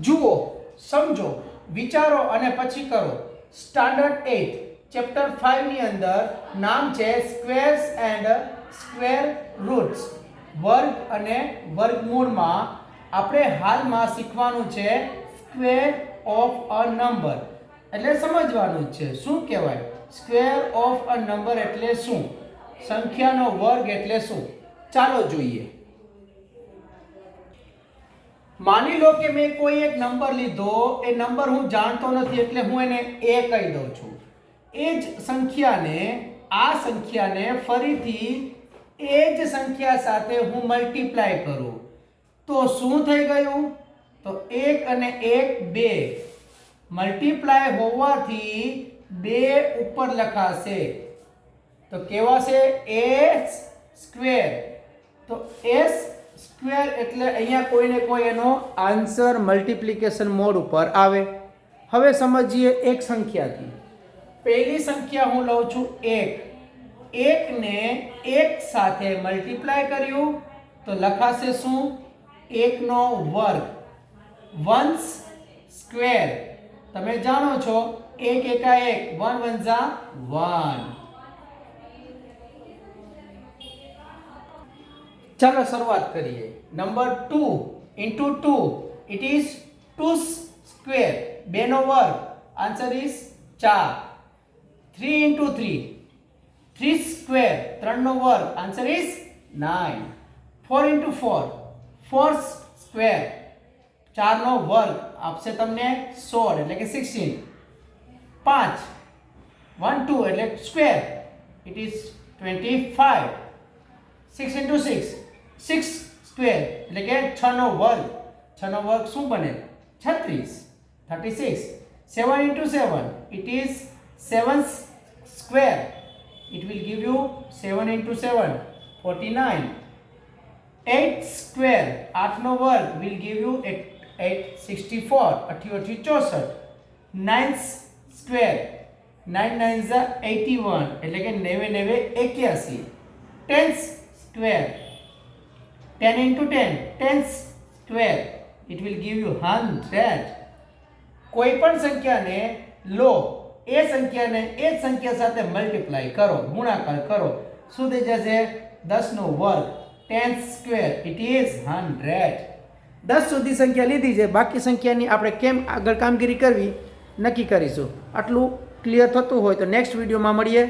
જુઓ, સમજો, વિચારો અને પછી કરો. સ્ટાન્ડર્ડ એટ ચેપ્ટર ફાઇવની અંદર નામ છે સ્ક્વેર્સ એન્ડ સ્ક્વેર રૂટ્સ વર્ગ અને વર્ગમૂળમાં આપણે હાલમાં શીખવાનું છે સ્ક્વેર ઓફ અ નંબર એટલે સમજવાનું જ છે. શું કહેવાય? સ્ક્વેર ઓફ અ નંબર એટલે શું? સંખ્યાનો વર્ગ એટલે શું? ચાલો જોઈએ. માની લો કે મેં કોઈ એક નંબર લીધો, એ નંબર હું જાણતો નથી એટલે હું એને એ કહી દઉં છું. એ જ સંખ્યાને, આ સંખ્યાને ફરીથી એ જ સંખ્યા સાથે હું મલ્ટીપ્લાય કરું. તો શું થઈ ગયું? તો એક અને એક બે. મલ્ટીપ્લાય હોવાથી બે ઉપર લખાશે. તો કેવાશે એસ સ્ક્વેર એટલે અહીંયા કોઈને કોઈ એનો આન્સર મલ્ટિપ્લિકેશન મોડ ઉપર આવે. હવે સમજીએ એક સંખ્યાથી. પહેલી સંખ્યા હું લઉં છું એક. એકને એક સાથે મલ્ટીપ્લાય કર્યું, તો લખાશે શું? એકનો વર્ગ. વન્સ સ્ક્વેર તમે જાણો છો, એક એકા એક, વન વન ઝા વન. ચાલો શરૂઆત કરીએ number two into two it is two square બેનો વર્ગ આન્સર ઇઝ ચાર three into three three square ત્રણનો વર્ગ answer is nine four into four four square ચારનો વર્ગ આપશે તમને સોળ એટલે કે સિક્સટીન પાંચ વન ટુ એટલે square it is twenty five six into six six square એટલે કે છનો વર્ગ. છનો વર્ગ શું બને? છત્રીસ. Thirty six seven into seven it is seven square it will give you seven into seven forty nine eight square આઠનો વર્ગ will give you eight eight sixty four અઠ્યોતેર ચોસઠ નાઇન સ્ક્વેર નાઇન નાઇન ઝા eighty one એટલે કે નેવે નેવે, એક્યાસી. Ten square ten into ten tens square it will give you hundred કોઈ પણ સંખ્યાને લો, એ સંખ્યાને એ સંખ્યા સાથે મલ્ટીપ્લાય કરો, ગુણાકાર કરો. શું થઈ જશે? દસનો વર્ગ 10 સ્ક્વેર ઇટ ઇઝ હંડ્રેડ દસ સુધી સંખ્યા લીધી છે, બાકી સંખ્યાની આપણે કેમ આગળ કામગીરી કરવી? નક્કી કરીશું. આટલું ક્લિયર થતું હોય તો નેક્સ્ટ વિડીયોમાં મળીએ.